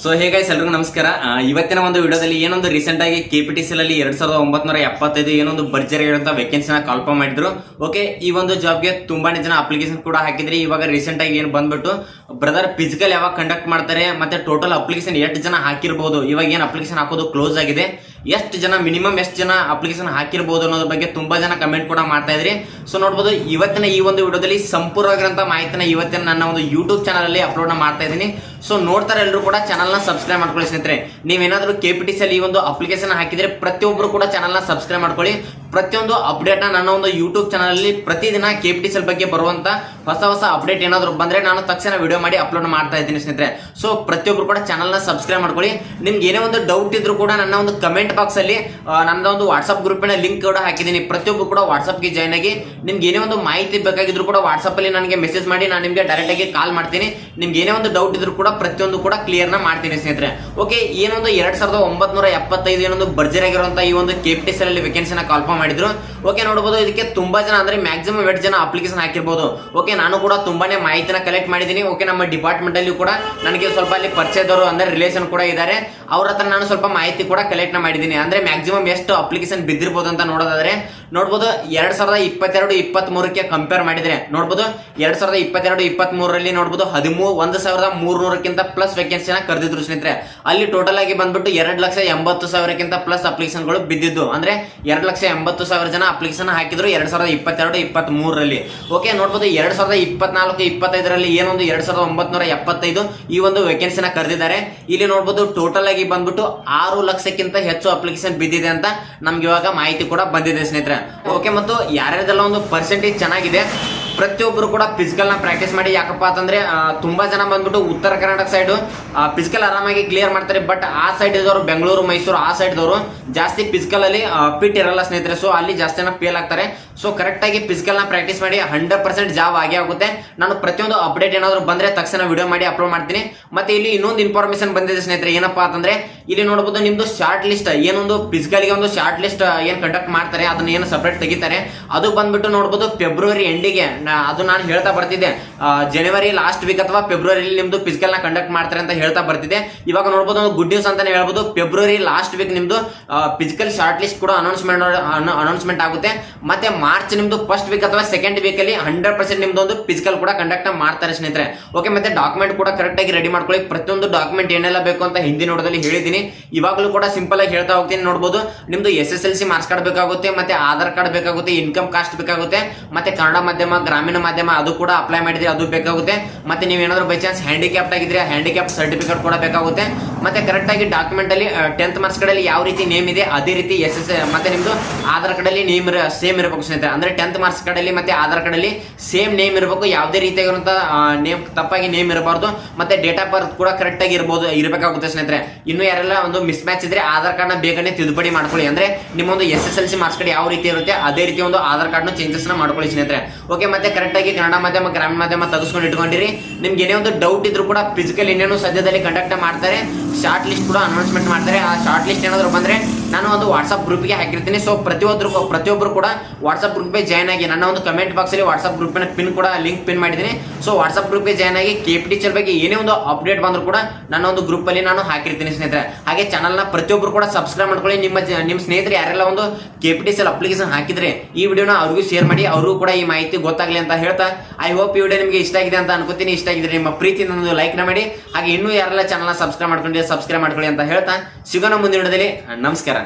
So hey guys ಎಲ್ರಿಗೂ ನಮಸ್ಕಾರ. ಇವತ್ತಿನ ಒಂದು ವಿಡಿಯೋದಲ್ಲಿ ಏನೊಂದು ರೀಸೆಂಟ್ ಆಗಿ ಕೆ ಪಿ ಟಿ ಸಿ ಅಲ್ಲಿ ಎರಡ್ ಸಾವಿರದ ಒಂಬತ್ನೂರ ಎಪ್ಪತ್ತೈದು ಏನೊಂದು ಭರ್ಜರಿ ಇರುವಂತ ವೇಕೆನ್ಸಿನ ಕಾಲ್ಫಾರ್ಮ್ ಮಾಡಿದ್ರು. ಓಕೆ ಈ ಒಂದು ಜಾಬ್ಗೆ ತುಂಬಾನೇ ಜನ ಅಪ್ಲಿಕೇಶನ್ ಕೂಡ ಹಾಕಿದ್ರಿ. ಇವಾಗ ರೀಸೆಂಟ್ ಆಗಿ ಏನು ಬಂದ್ಬಿಟ್ಟು ಬ್ರದರ್ ಫಿಸಿಕಲ್ ಯಾವಾಗ ಕಂಡಕ್ಟ್ ಮಾಡ್ತಾರೆ, ಮತ್ತೆ ಟೋಟಲ್ ಅಪ್ಲಿಕೇಶನ್ ಎಷ್ಟು ಜನ ಹಾಕಿರ್ಬೋದು? ಇವಾಗ ಏನು ಅಪ್ಲಿಕೇಶನ್ ಹಾಕೋದು ಕ್ಲೋಸ್ ಆಗಿದೆ. ಎಷ್ಟು ಜನ ಮಿನಿಮಮ್ ಎಷ್ಟು ಜನ ಅಪ್ಲಿಕೇಶನ್ ಹಾಕಿರ್ಬೋದು ಅನ್ನೋದ್ರ ಬಗ್ಗೆ ತುಂಬಾ ಜನ ಕಮೆಂಟ್ ಕೂಡ ಮಾಡ್ತಾ ಇದ್ರಿ. ಸೊ ನೋಡ್ಬೋದು, ಇವತ್ತಿನ ಈ ಒಂದು ವಿಡಿಯೋದಲ್ಲಿ ಸಂಪೂರ್ಣವಾಗಿರುವಂತಹ ಮಾಹಿತಿನ ಇವತ್ತಿನ ನನ್ನ ಒಂದು ಯೂಟ್ಯೂಬ್ ಚಾನಲ್ ಅಲ್ಲಿ ಅಪ್ಲೋಡ್ ಮಾಡ್ತಾ ಇದ್ದೀನಿ. ಸೊ ನೋಡ್ತಾರೆ ಎಲ್ಲರೂ ಕೂಡ ಚಾನಲ್ನ ಸಬ್ಸ್ಕ್ರೈಬ್ ಮಾಡ್ಕೊಳ್ಳಿ ಸ್ನೇಹಿತರೆ. ನೀವೇನಾದರೂ ಕೆ ಪಿ ಟಿ ಸಿ ಈ ಒಂದು ಅಪ್ಲಿಕೇಶನ್ ಹಾಕಿದರೆ ಪ್ರತಿಯೊಬ್ಬರು ಕೂಡ ಚಾನಲ್ನ ಸಬ್ಸ್ಕ್ರೈಬ್ ಮಾಡ್ಕೊಳ್ಳಿ. ಪ್ರತಿಯೊಂದು ಅಪ್ಡೇಟ್ ನನ್ನ ಒಂದು ಯೂಟ್ಯೂಬ್ ಚಾನಲಲ್ಲಿ ಪ್ರತಿದಿನ ಕೆ ಪಿ ಟಿ ಸಿ ಬಗ್ಗೆ ಬರುವಂತ ಹೊಸ ಹೊಸ ಅಪ್ಡೇಟ್ ಏನಾದರೂ ಬಂದರೆ ನಾನು ತಕ್ಷಣ ವಿಡಿಯೋ ಮಾಡಿ ಅಪ್ಲೋಡ್ ಮಾಡ್ತಾ ಇದ್ದೀನಿ ಸ್ನೇಹಿತರೆ. ಸೊ ಪ್ರತಿಯೊಬ್ಬರು ಕೂಡ ಚಾನಲ್ನ ಸಬ್ಸ್ಕ್ರೈಬ್ ಮಾಡ್ಕೊಳ್ಳಿ. ನಿಮ್ಗೆ ಏನೇ ಒಂದು ಡೌಟ್ ಇದ್ರು ಕೂಡ ನನ್ನ ಒಂದು ಕಮೆಂಟ್ ಬಾಕ್ಸ್ ಅಲ್ಲಿ ಆ, ನನ್ನ ಒಂದು ವಾಟ್ಸಪ್ ಗ್ರೂಪಿನ ಲಿಂಕ್ ಕೂಡ ಹಾಕಿದ್ದೀನಿ. ಪ್ರತಿಯೊಬ್ಬರು ಕೂಡ ವಾಟ್ಸಪ್ಗೆ ಜಾಯ್ನ್ ಆಗಿ ನಿಮ್ಗೆ ಏನೇ ಒಂದು ಮಾಹಿತಿ ಬೇಕಾಗಿದ್ರು ಕೂಡ ವಾಟ್ಸಪ್ಪಲ್ಲಿ ನನಗೆ ಮೆಸೇಜ್ ಮಾಡಿ ನಾನು ನಿಮಗೆ ಡೈರೆಕ್ಟ್ ಆಗಿ ಕಾಲ್ ಮಾಡ್ತೀನಿ. ನಿಮ್ಗೆ ಏನೇ ಒಂದು ಡೌಟ್ ಇದ್ರು ಕೂಡ ಪ್ರತಿಯೊಂದು ಕೂಡ ಕ್ಲಿಯರ್ನ ಮಾಡ್ತೀನಿ ಸ್ನೇಹಿತರೆ. ಓಕೆ ಏನೊಂದು ಎರಡ್ ಸಾವಿರದ ಒಂಬತ್ನೂರ ಎಪ್ಪತ್ತೈದು ಏನೊಂದು ಭರ್ಜರಿ ಆಗಿರುವಂತಹ ಈ ಒಂದು ಕೆಪಿಟಿಸಲ್ ಅಲ್ಲಿ ವೇಕೆನ್ಸಿನ ಕಾಲ್ಫಾರ್ಮ್ ಮಾಡಿದ್ರು. ಓಕೆ ನೋಡಬಹುದು ಇದಕ್ಕೆ ತುಂಬಾ ಜನ, ಅಂದ್ರೆ ಮ್ಯಾಕ್ಸಿಮಮ್ ಎಷ್ಟು ಜನ ಅಪ್ಲಿಕೇಶನ್ ಹಾಕಿರ್ಬೋದು. ಓಕೆ ನಾನು ಕೂಡ ತುಂಬಾನೇ ಮಾಹಿತಿನ ಕಲೆಕ್ಟ್ ಮಾಡಿದ್ದೀನಿ. ಓಕೆ ನಮ್ಮ ಡಿಪಾರ್ಟ್ಮೆಂಟ್ ಅಲ್ಲಿ ಕೂಡ ನನಗೆ ಸ್ವಲ್ಪ ಅಲ್ಲಿ ಪರಿಚಯದವರು, ಅಂದ್ರೆ ರಿಲೇಷನ್ ಕೂಡ ಇದ್ದಾರೆ ಅವ್ರ ಹತ್ರ ನಾನು ಸ್ವಲ್ಪ ಮಾಹಿತಿ ಕೂಡ ಕಲೆಕ್ಟ್ ಮಾಡಿದ್ದೀನಿ. ಅಂದ್ರೆ ಮ್ಯಾಕ್ಸಿಮಮ್ ಎಷ್ಟು ಅಪ್ಲಿಕೇಶನ್ ಬಿದ್ದಿರ್ಬೋದು ಅಂತ ನೋಡೋದಾದ್ರೆ, ನೋಡ್ಬೋದು, ಎರಡ್ ಸಾವಿರದ ಇಪ್ಪತ್ತೆರಡು ಇಪ್ಪತ್ತ್ ಮೂರಕ್ಕೆ ಕಂಪೇರ್ ಮಾಡಿದ್ರೆ, ನೋಡ್ಬೋದು, ಎರಡ್ ಸಾವಿರದ ಇಪ್ಪತ್ತೆರಡು ಇಪ್ಪತ್ತ್ ಮೂರರಲ್ಲಿ ನೋಡ್ಬೋದು ಹದಿಮೂರು ಒಂದು ಸಾವಿರದ ಮೂರ್ನೂರಕ್ಕಿಂತ ಪ್ಲಸ್ ವೇಕೆನ್ಸಿನ ಕರೆದಿದ್ರು ಸ್ನೇಹಿತರೆ. ಅಲ್ಲಿ ಟೋಟಲ್ ಆಗಿ ಬಂದ್ಬಿಟ್ಟು ಎರಡು ಲಕ್ಷ ಎಂಬತ್ತು ಸಾವಿರಕ್ಕಿಂತ ಪ್ಲಸ್ ಅಪ್ಲಿಕೇಶನ್ಗಳು ಬಿದ್ದಿದ್ದು. ಅಂದ್ರೆ ಎರಡು ಲಕ್ಷ ಎಂಬತ್ತು ಸಾವಿರ ಜನ ಅಪ್ಲಿಕೇಶನ್ ಹಾಕಿದ್ರು ಎರಡ್ ಸಾವಿರದ ಇಪ್ಪತ್ತೆರಡು ಇಪ್ಪತ್ತ್ ಮೂರರಲ್ಲಿ ಓಕೆ ನೋಡ್ಬೋದು ಎರಡ್ ಸಾವಿರದ ಇಪ್ಪತ್ನಾಲ್ಕು, ಇಪ್ಪತ್ತೈದರಲ್ಲಿ ಏನೊಂದು ಎರಡ್ ಸಾವಿರದ ಒಂಬತ್ನೂರ ಎಪ್ಪತ್ತೈದು ಈ ಒಂದು ವೇಕೆನ್ಸಿನ ಕರೆದಿದ್ದಾರೆ. ಇಲ್ಲಿ ನೋಡ್ಬೋದು ಟೋಟಲ್ ಆಗಿ ಬಂದ್ಬಿಟ್ಟು ಆರು ಲಕ್ಷಕ್ಕಿಂತ ಹೆಚ್ಚು ಅಪ್ಲಿಕೇಶನ್ ಬಿದ್ದಿದೆ ಅಂತ ನಮ್ಗೆ ಇವಾಗ ಮಾಹಿತಿ ಕೂಡ ಬಂದಿದೆ ಸ್ನೇಹಿತರೆ. ಓಕೆ ಮತ್ತು ಯಾರ್ಯಾರ್ದೆಲ್ಲ ಒಂದು ಪರ್ಸೆಂಟೇಜ್ ಚೆನ್ನಾಗಿದೆ ಪ್ರತಿಯೊಬ್ಬರು ಕೂಡ ಫಿಸಿಕಲ್ನ ಪ್ರಾಕ್ಟೀಸ್ ಮಾಡಿ, ಯಾಕಪ್ಪ ಅಂತಂದ್ರೆ ತುಂಬ ಜನ ಬಂದ್ಬಿಟ್ಟು ಉತ್ತರ ಕರ್ನಾಟಕ ಸೈಡ್ ಫಿಸಿಕಲ್ ಆರಾಮಾಗಿ ಕ್ಲಿಯರ್ ಮಾಡ್ತಾರೆ. ಬಟ್ ಆ ಸೈಡ್ ಇದ್ದವರು ಬೆಂಗಳೂರು, ಮೈಸೂರು, ಆ ಸೈಡ್ದವರು ಜಾಸ್ತಿ ಫಿಸಿಕಲ್ ಅಲ್ಲಿ ಪಿಟ್ ಇರಲ್ಲ ಸ್ನೇಹಿತರೆ. ಸೊ ಅಲ್ಲಿ ಜಾಸ್ತಿ ಜನ ಫೇಲ್ ಆಗ್ತಾರೆ. ಸೊ ಕರೆಕ್ಟ್ ಆಗಿ ಫಿಸಿಕಲ್ನ ಪ್ರಾಕ್ಟೀಸ್ ಮಾಡಿ ಹಂಡ್ರೆಡ್ ಪರ್ಸೆಂಟ್ ಜಾಬ್ ಆಗೇ ಆಗುತ್ತೆ. ನಾನು ಪ್ರತಿಯೊಂದು ಅಪ್ಡೇಟ್ ಏನಾದರೂ ಬಂದ್ರೆ ತಕ್ಷಣ ವಿಡಿಯೋ ಮಾಡಿ ಅಪ್ಲೋಡ್ ಮಾಡ್ತೀನಿ. ಮತ್ತೆ ಇಲ್ಲಿ ಇನ್ನೊಂದು ಇನ್ಫಾರ್ಮೇಶನ್ ಬಂದಿದೆ ಸ್ನೇಹಿತರೆ, ಏನಪ್ಪಾ ಅಂತಂದ್ರೆ ಇಲ್ಲಿ ನೋಡಬಹುದು ನಿಮ್ದು ಶಾರ್ಟ್ ಲಿಸ್ಟ್ ಏನೊಂದು ಫಿಸಿಕಲ್ಗೆ ಒಂದು ಶಾರ್ಟ್ ಲಿಸ್ಟ್ ಏನ್ ಕಂಡಕ್ಟ್ ಮಾಡ್ತಾರೆ, ಅದನ್ನ ಏನು ಸಪರೇಟ್ ತೆಗಿತಾರೆ. ಅದು ಬಂದ್ಬಿಟ್ಟು ನೋಡಬಹುದು ಫೆಬ್ರವರಿ ಎಂಡಿಗೆ ಅದು ನಾನು ಹೇಳ್ತಾ ಬರ್ತಿದ್ದೆ. ಜನವರಿ ಲಾಸ್ಟ್ ವೀಕ್ ಅಥವಾ ಫೆಬ್ರವರಿಲಿ ಫಿಸಿಕಲ್ನ ಕಂಡಕ್ಟ್ ಮಾಡ್ತಾರೆ ಅಂತ ಹೇಳ್ತಾ ಬರ್ತಿದ್ದೆ. ಇವಾಗ ನೋಡಬಹುದು ಒಂದು ಗುಡ್ ನ್ಯೂಸ್ ಅಂತಾನೆ ಹೇಳ್ಬೋದು. ಫೆಬ್ರವರಿ ಲಾಸ್ಟ್ ವೀಕ್ ನಿಮ್ದು ಫಿಸಿಕಲ್ ಶಾರ್ಟ್ ಲಿಸ್ಟ್ ಕೂಡ ಅನೌನ್ಸ್ಮೆಂಟ್ ಅನೌನ್ಸ್ಮೆಂಟ್ ಆಗುತ್ತೆ. ಮತ್ತೆ ಮಾರ್ಚ್ ನಿಮ್ದು ಫಸ್ಟ್ ವೀಕ್ ಅಥವಾ ಸೆಕೆಂಡ್ ವೀಕ್ ಅಲ್ಲಿ ಹಂಡ್ರೆಡ್ ಪರ್ಸೆಂಟ್ ನಿಮ್ದು ಒಂದು ಫಿಸಿಕಲ್ ಕೂಡ ಕಂಡಕ್ಟ್ ಮಾಡ್ತಾರೆ ಸ್ನೇಹಿತರೆ. ಓಕೆ ಮತ್ತೆ ಡಾಕ್ಯುಮೆಂಟ್ ಕೂಡ ಕರೆಕ್ಟ್ ಆಗಿ ರೆಡಿ ಮಾಡ್ಕೊಳ್ಳಿ. ಪ್ರತಿಯೊಂದು ಡಾಕ್ಯುಮೆಂಟ್ ಏನೆಲ್ಲ ಬೇಕು ಅಂತ ಹಿಂದಿನ ನೋಡೋದಲ್ಲಿ ಹೇಳಿದ್ದೀನಿ. ಇವಾಗಲೂ ಕೂಡ ಸಿಂಪಲ್ ಆಗಿ ಹೇಳ್ತಾ ಹೋಗ್ತೀನಿ ನೋಡಬಹುದು ನಿಮ್ದು S S L C marks card ಬೇಕಾಗುತ್ತೆ, ಮತ್ತೆ ಆಧಾರ್ ಕಾರ್ಡ್ ಬೇಕಾಗುತ್ತೆ ಇನ್ಕಮ್ ಕಾಸ್ಟ್ ಬೇಕಾಗುತ್ತೆ, ಮತ್ತೆ ಕನ್ನಡ ಮಾಧ್ಯಮ, ಗ್ರಾಮೀಣ ಮಾಧ್ಯಮ ಅದು ಕೂಡ ಅಪ್ಲೈ ಮಾಡಿದ್ರೆ ಅದು ಬೇಕಾಗುತ್ತೆ. ಮತ್ತೆ ಏನಾದರೂ ಬೈ ಚಾನ್ಸ್ ಹ್ಯಾಂಡಿಕ್ಯಾಪ್ಟ್ ಆಗಿದ್ರೆ ಹ್ಯಾಂಡಿಕ್ಯಾಪ್ ಸರ್ಟಿಫಿಕೇಟ್ ಕೂಡ ಬೇಕಾಗುತ್ತೆ. ಮತ್ತೆ ಕರೆಕ್ಟ್ ಆಗಿ ಡಾಕ್ಯುಮೆಂಟ್ ಅಲ್ಲಿ ಟೆಂತ್ ಮಾರ್ಕ್ಸ್ ಕಡೆಯಲ್ಲಿ ಯಾವ ರೀತಿ ನೇಮ್ ಇದೆ, ಅದೇ ರೀತಿ ಎಸ್ ಎಸ್ ಮತ್ತೆ ನಿಮ್ದು ಆಧಾರ್ ಕಾರ್ಡ್ ಅಲ್ಲಿ ನೇಮ್ ಸೇಮ್ ಇರಬೇಕು ಸ್ನೇಹಿತರೆ. ಅಂದ್ರೆ ಟೆಂತ್ ಮಾರ್ಕ್ಸ್ ಕಡೆಯಲ್ಲಿ ಮತ್ತೆ ಆಧಾರ್ ಕಾರ್ಡ್ ಅಲ್ಲಿ ಸೇಮ್ ನೇಮ್ ಇರಬೇಕು, ಯಾವುದೇ ರೀತಿಯಾಗಿರುವಂತಹ ನೇಮ್ ತಪ್ಪಾಗಿ ನೇಮ್ ಇರಬಾರ್ದು, ಮತ್ತೆ ಡೇಟ್ ಆಫ್ ಬರ್ತ್ ಕೂಡ ಕರೆಕ್ಟ್ ಆಗಿ ಇರಬಹುದು ಇರಬೇಕಾಗುತ್ತೆ ಸ್ನೇಹಿತರೆ. ಇನ್ನು ಯಾರೆಲ್ಲ ಒಂದು ಮಿಸ್ ಮ್ಯಾಚ್ ಇದ್ರೆ ಆಧಾರ್ ಕಾರ್ಡ್ನ ಬೇಗನೆ ತಿದ್ದುಪಡಿ ಮಾಡ್ಕೊಳ್ಳಿ. ಅಂದ್ರೆ ನಿಮ್ಮ ಒಂದು S S L C marks card ಯಾವ ರೀತಿ ಇರುತ್ತೆ, ಅದೇ ರೀತಿ ಒಂದು ಆಧಾರ್ ಕಾರ್ಡ್ನ ಚೇಂಜಸ್ನ ಮಾಡ್ಕೊಳ್ಳಿ ಸ್ನೇಹಿತರೆ. ಓಕೆ ಮತ್ತೆ ಕರೆಕ್ಟ್ ಆಗಿ ಕನ್ನಡ ಮಾಧ್ಯಮ, ಗ್ರಾಮೀಣ ಮಾಧ್ಯಮ ತೆಗೆಸ್ಕೊಂಡು ಇಟ್ಕೊಂಡಿರಿ ನಿಮ್ಗೆ ಏನೇ ಒಂದು ಡೌಟ್ ಇದ್ರು ಕೂಡ ಫಿಸಿಕಲ್ ಇನ್ನೇನು ಸದ್ಯದಲ್ಲಿ ಕಂಡಕ್ಟ್ ಮಾಡ್ತಾರೆ. ಶಾರ್ಟ್ ಲಿಸ್ಟ್ ಕೂಡ ಅನೌನ್ಸ್ಮೆಂಟ್ ಮಾಡ್ತಾರೆ. ಆ ಶಾರ್ಟ್ ಲಿಸ್ಟ್ ಏನಾದರೂ ಬಂದ್ರೆ ನಾನು ಒಂದು ವಾಟ್ಸಪ್ ಗ್ರೂಪ್ಗೆ ಹಾಕಿರ್ತೀನಿ. ಸೊ ಪ್ರತಿಯೊಬ್ಬರು ಪ್ರತಿಯೊಬ್ಬರು ಕೂಡ ವಾಟ್ಸಪ್ ಗ್ರೂಪ್ಗೆ ಜಾಯ್ನ್ ಆಗಿ ನನ್ನ ಒಂದು ಕಮೆಂಟ್ ಬಾಕ್ಸ್ ಅಲ್ಲಿ ವಾಟ್ಸ್ಆಪ್ ಗ್ರೂಪಿನ ಪಿನ್ ಕೂಡ ಲಿಂಕ್ ಪಿನ್ ಮಾಡಿದ್ದೀನಿ. ಸೊ ವಾಟ್ಸಪ್ ಗ್ರೂಪ್ಗೆ ಜಾಯ್ನ್ ಆಗಿ ಕೆ ಪಿ ಟೀಚರ್ ಬಗ್ಗೆ ಏನೇ ಒಂದು ಅಪ್ಡೇಟ್ ಬಂದರೂ ಕೂಡ ನನ್ನ ಒಂದು ಗ್ರೂಪಲ್ಲಿ ನಾನು ಹಾಕಿರ್ತೀನಿ ಸ್ನೇಹಿತರೆ. ಹಾಗೆ ಚಾನಲ್ನ ಪ್ರತಿಯೊಬ್ಬರು ಕೂಡ ಸಬ್ಸ್ಕ್ರೈಬ್ ಮಾಡ್ಕೊಳ್ಳಿ. ನಿಮ್ಮ ನಿಮ್ಮ ಸ್ನೇಹಿತರು ಯಾರೆಲ್ಲ ಒಂದು K P T C application ಹಾಕಿದ್ರೆ ಈ ವಿಡಿಯೋನ ಅವ್ರಿಗೂ ಶೇರ್ ಮಾಡಿ ಅವರು ಕೂಡ ಈ ಮಾಹಿತಿ ಗೊತ್ತಾಗಲಿ ಅಂತ ಹೇಳ್ತಾ ಐ ಹೋಪ್ ಈ ವಿಡಿಯೋ ನಿಮಗೆ ಇಷ್ಟ ಆಗಿದೆ ಅಂತ ಅನ್ಕೋತೀನಿ. ಇಷ್ಟ ಆಗಿದ್ರೆ ನಿಮ್ಮ ಪ್ರೀತಿ ಒಂದು ಲೈಕ್ನ ಮಾಡಿ. ಹಾಗೆ ಇನ್ನೂ ಯಾರೆಲ್ಲ ಚಾನಲ್ನ ಸಬ್ಸ್ಕ್ರೈಬ್ ಮಾಡ್ಕೊಂಡಿದ್ರೆ ಸಬ್ಸ್ಕ್ರೈಬ್ ಮಾಡ್ಕೊಳ್ಳಿ ಅಂತ ಹೇಳ್ತಾ, ಸಿಗೋಣ ಮುಂದಿನ ವಿಡಿಯೋದಲ್ಲಿ. ನಮಸ್ಕಾರ.